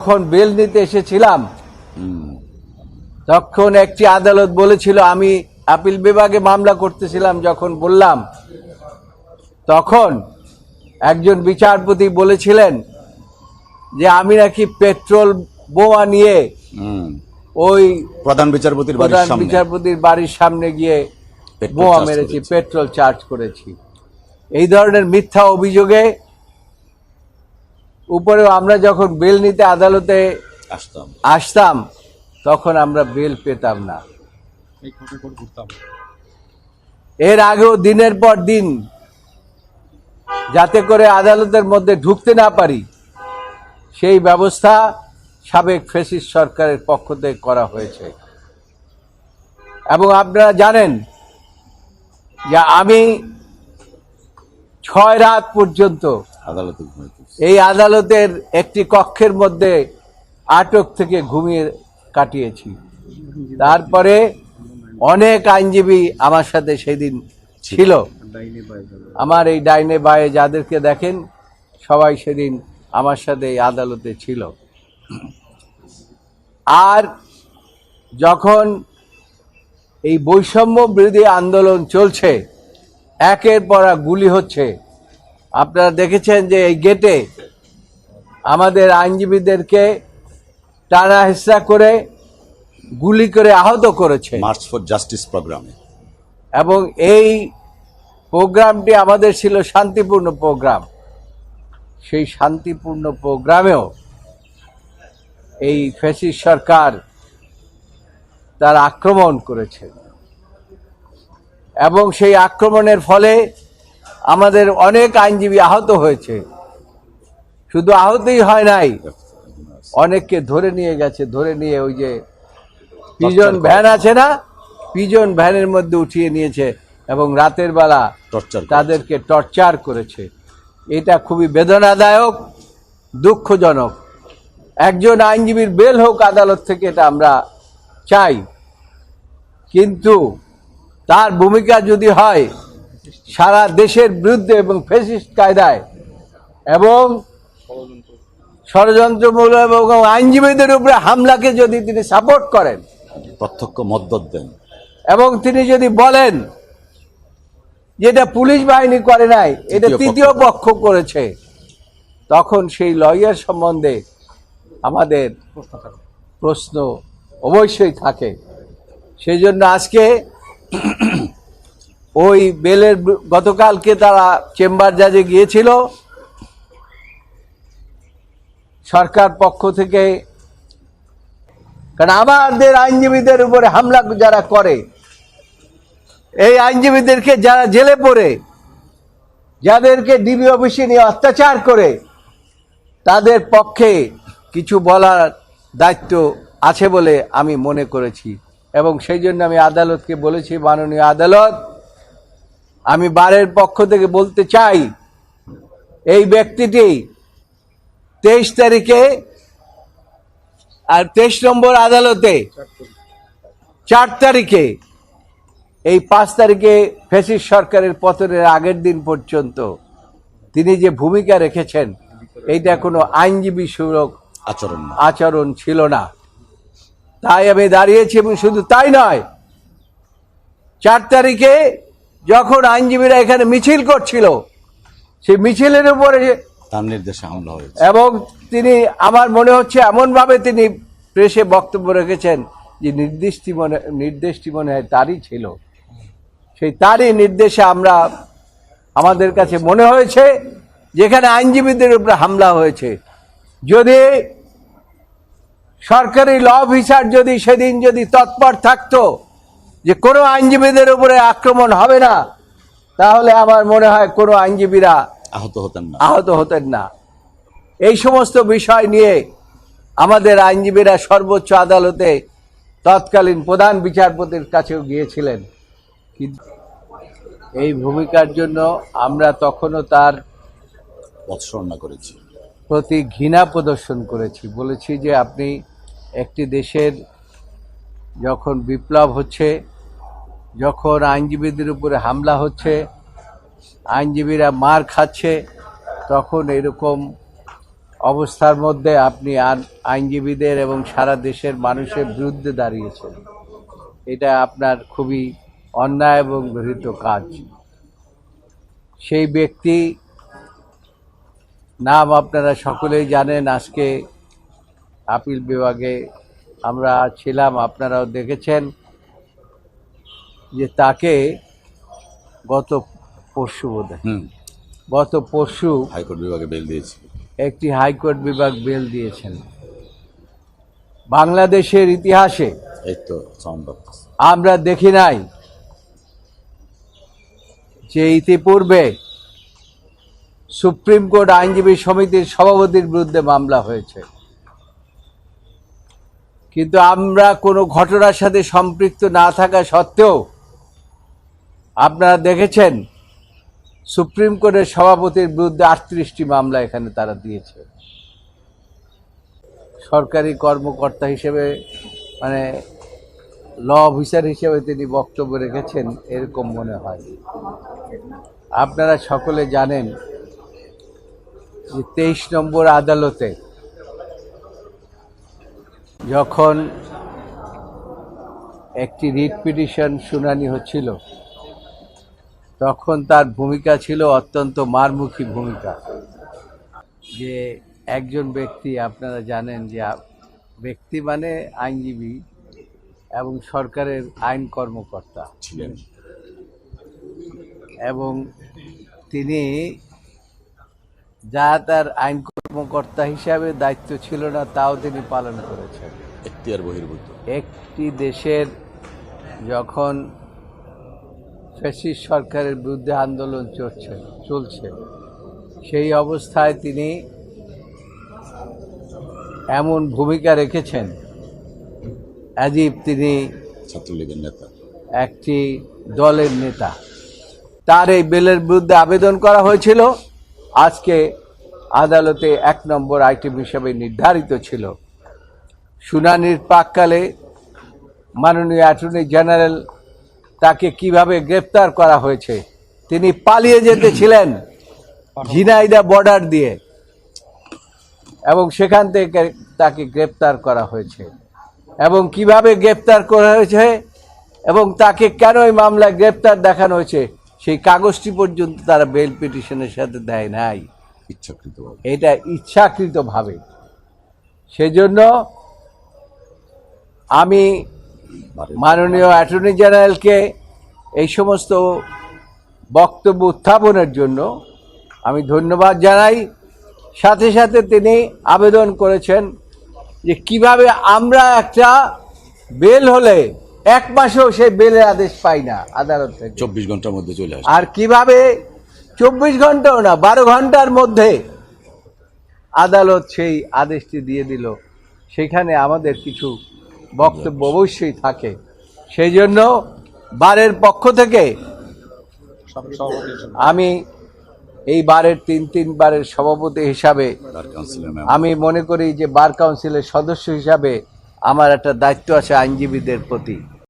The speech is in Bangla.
যখন বেল নিতে এসেছিলাম তখন একটি আদালত বলেছিল আমি আপিল বিভাগে মামলা করতেছিলাম যখন বললাম। তখন একজন বিচারপতি বলেছিলেন যে আমি নাকি পেট্রোল বোয়া নিয়ে ওই প্রধান বিচারপতির প্রধান বিচারপতির বাড়ির সামনে গিয়ে বোয়া মেরেছি পেট্রোল চার্জ করেছি। এই ধরনের মিথ্যা অভিযোগে উপরেও আমরা যখন বেল নিতে আদালতে আসতাম। আসতাম তখন আমরা বেল পেতাম না। এর আগেও দিনের পর দিন যাতে করে আদালতের মধ্যে ঢুকতে না পারি সেই ব্যবস্থা সাবেক ফেসিস সরকারের পক্ষ থেকে করা হয়েছে। এবং আপনারা জানেন যে আমি ছয় রাত পর্যন্ত আদালতে ঘুমাইতেছি এই আদালতের একটি কক্ষের মধ্যে আটক থেকে ঘুমিয়ে কাটিয়েছি। তারপরে অনেক আইনজীবী আমার সাথে সেদিন ছিল। আমার এই ডাইনে বায়ে যাদেরকে দেখেন, সবাই সেদিন আমার সাথে এই আদালতে ছিল। আর যখন এই বৈষম্য বিরোধী আন্দোলন চলছে, একের পর গুলি হচ্ছে আপনারা দেখেছেন যে এই গেটে আমাদের আইনজীবীদেরকে টানা হেসরা করে গুলি করে আহত করেছে। মার্চ ফর জাস্টিস প্রোগ্রামে এবং এই প্রোগ্রামটি আমাদের ছিল শান্তিপূর্ণ প্রোগ্রাম। সেই শান্তিপূর্ণ প্রোগ্রামেও এই ফেসিস সরকার তার আক্রমণ করেছে। এবং সেই আক্রমণের ফলে আমাদের অনেক আইনজীবী আহত হয়েছে। শুধু আহতই হয় নাই অনেককে ধরে নিয়ে গেছে ধরে নিয়ে ওই যে পিজন ভ্যান আছে না পিজন ভ্যানের মধ্যে উঠিয়ে নিয়েছে এবং রাতের বেলা তাদেরকে টর্চার করেছে। এটা খুবই বেদনাদায়ক দুঃখজনক। একজন আইনজীবীর বেল হোক আদালত থেকে এটা আমরা চাই। কিন্তু তার ভূমিকা যদি হয় সারা দেশের বিরুদ্ধে এবং ফেসিস্ট কায়দায় এবং ষড়যন্ত্রমূলক এবং আইনজীবীদের উপরে হামলাকে যদি তিনি সাপোর্ট করেন প্রত্যক্ষ মদ্যত দেন। এবং তিনি যদি বলেন যে এটা পুলিশ বাহিনী করে নাই এটা তৃতীয় তৃতীয় পক্ষ করেছে তখন সেই লয়ার সম্বন্ধে আমাদের প্রশ্ন অবশ্যই থাকে। সেই জন্য আজকে ওই বেলের গতকালকে তারা চেম্বার জাজে গিয়েছিল। সরকার পক্ষ থেকে। কারণ আমাদের আইনজীবীদের উপরে হামলা যারা করে, এই আইনজীবীদেরকে যারা জেলে পড়ে, যাদেরকে ডিবি অফিসে নিয়ে অত্যাচার করে, তাদের পক্ষে কিছু বলার দায়িত্ব আছে বলে আমি মনে করেছি। এবং সেই জন্য আমি আদালতকে বলেছি, মাননীয় আদালত আমি বারের পক্ষ থেকে বলতে চাই এই ব্যক্তিটি তেইশ তারিখে আর তেইশ নম্বর আদালতে চার তারিখে এই পাঁচ তারিখে ফেসিস সরকারের পতনের আগের দিন পর্যন্ত তিনি যে ভূমিকা রেখেছেন এইটা কোনো আইনজীবী সুলভ আচরণ আচরণ ছিল না। তাই আমি দাঁড়িয়েছি এবং শুধু তাই নয় চার তারিখে যখন আইনজীবীরা এখানে মিছিল করছিল সেই মিছিলের উপরে তার নির্দেশে হামলা হয়েছে। এবং তিনি আমার মনে হচ্ছে এমনভাবে তিনি প্রেসে বক্তব্য রেখেছেন যে নির্দিষ্টটি মনে নির্দেশটি মনে হয় তারই ছিল। সেই তারই নির্দেশে আমরা আমাদের কাছে মনে হয়েছে যেখানে আইনজীবীদের উপরে হামলা হয়েছে। যদি সরকারি ল অফিসার যদি সেদিন যদি তৎপর থাকতো যে কোনো আইনজীবীদের উপরে আক্রমণ হবে না তাহলে আমার মনে হয় কোনো আইনজীবীরা আহত হতেন না। আহত হতেন না। এই সমস্ত বিষয় নিয়ে আমাদের আইনজীবীরা সর্বোচ্চ আদালতে তৎকালীন প্রধান বিচারপতির কাছেও গিয়েছিলেন। কিন্তু এই ভূমিকার জন্য আমরা তখনও তার পথসরণা করেছি। প্রতি ঘৃণা প্রদর্শন করেছি। বলেছি যে আপনি একটি দেশের যখন বিপ্লব হচ্ছে যখন আইনজীবীদের উপরে হামলা হচ্ছে, আইনজীবীরা মার খাচ্ছে, তখন এরকম অবস্থার মধ্যে আপনি আইন- আইনজীবীদের এবং সারা দেশের মানুষের বিরুদ্ধে দাঁড়িয়েছেন। এটা আপনার খুবই অন্যায় এবং গৃহীত কাজ। সেই ব্যক্তি, নাম আপনারা সকলেই জানেন, আজকে আপিল বিভাগে আমরা ছিলাম, আপনারাও দেখেছেন। যে তাকে গত পরশু বোধ গত পরশু হাইকোর্ট বিভাগে বেল দিয়েছে। একটি হাইকোর্ট বিভাগ বেল দিয়েছেন। বাংলাদেশের ইতিহাসে আমরা দেখি নাই যে ইতিপূর্বে সুপ্রিম কোর্ট আইনজীবী সমিতির সভাপতির বিরুদ্ধে মামলা হয়েছে। কিন্তু আমরা কোনো ঘটনার সাথে সম্পৃক্ত না থাকা সত্ত্বেও আপনারা দেখেছেন, সুপ্রিম কোর্টের সভাপতির বিরুদ্ধে আটত্রিশটি মামলা এখানে তারা দিয়েছে। সরকারি কর্মকর্তা হিসেবে মানে ল অফিসার হিসেবে তিনি বক্তব্য রেখেছেন, এরকম মনে হয়। আপনারা সকলে জানেন যে তেইশ নম্বর আদালতে যখন একটি রিট পিটিশন শুনানি হচ্ছিল তখন তার ভূমিকা ছিল অত্যন্ত মারমুখী ভূমিকা। যে একজন ব্যক্তি আপনারা জানেন যে ব্যক্তি মানে আইনজীবী এবং সরকারের আইন কর্মকর্তা। ছিলেন। এবং তিনি যা তার আইন কর্মকর্তা হিসাবে দায়িত্ব ছিল না তাও তিনি পালন করেছেন। একটি দেশের যখন ফ্যাসিস্ট সরকারের বিরুদ্ধে আন্দোলন চলছে চলছে। সেই অবস্থায় তিনি এমন ভূমিকা রেখেছেন অ্যাজিব তিনি ছাত্রলীগের নেতা। একটি দলের নেতা। তার এই বেলের বিরুদ্ধে আবেদন করা হয়েছিল আজকে আদালতে এক নম্বর আইটেম হিসেবে নির্ধারিত ছিল। শুনানির প্রাককালে মাননীয় অ্যাটর্নি জেনারেল তাকে কীভাবে গ্রেপ্তার করা হয়েছে। তিনি পালিয়ে যেতেছিলেন ঝিনাইদা বর্ডার দিয়ে এবং সেখান থেকে তাকে গ্রেপ্তার করা হয়েছে। এবং কীভাবে গ্রেপ্তার করা হয়েছে এবং তাকে কেন এই মামলায় গ্রেপ্তার দেখানো হয়েছে সেই কাগজটি পর্যন্ত তারা বেল পিটিশনের সাথে দেয় নাই। ইচ্ছাকৃতভাবে। এটা ইচ্ছাকৃতভাবে। সেজন্য আমি মাননীয় অ্যাটর্নি জেনারেলকে এই সমস্ত বক্তব্য উত্থাপনের জন্য আমি ধন্যবাদ জানাই। সাথে সাথে তিনি আবেদন করেছেন যে কীভাবে আমরা একটা বেল হলে এক মাসেও সেই বেলের আদেশ পাই না আদালত থেকে। চব্বিশ ঘণ্টার মধ্যে চলে আসে। আর কীভাবে চব্বিশ ঘন্টাও না বারো ঘণ্টার মধ্যে আদালত সেই আদেশটি দিয়ে দিল। সেখানে আমাদের কিছু বক্তব্য অবশ্যই। থাকে। সেই জন্য বারের পক্ষ থেকে আমি এই বারের তিন তিনবারের সভাপতি হিসাবে আমি মনে করি যে বার কাউন্সিলের সদস্য হিসাবে আমার একটা দায়িত্ব আছে আইনজীবীদের প্রতি।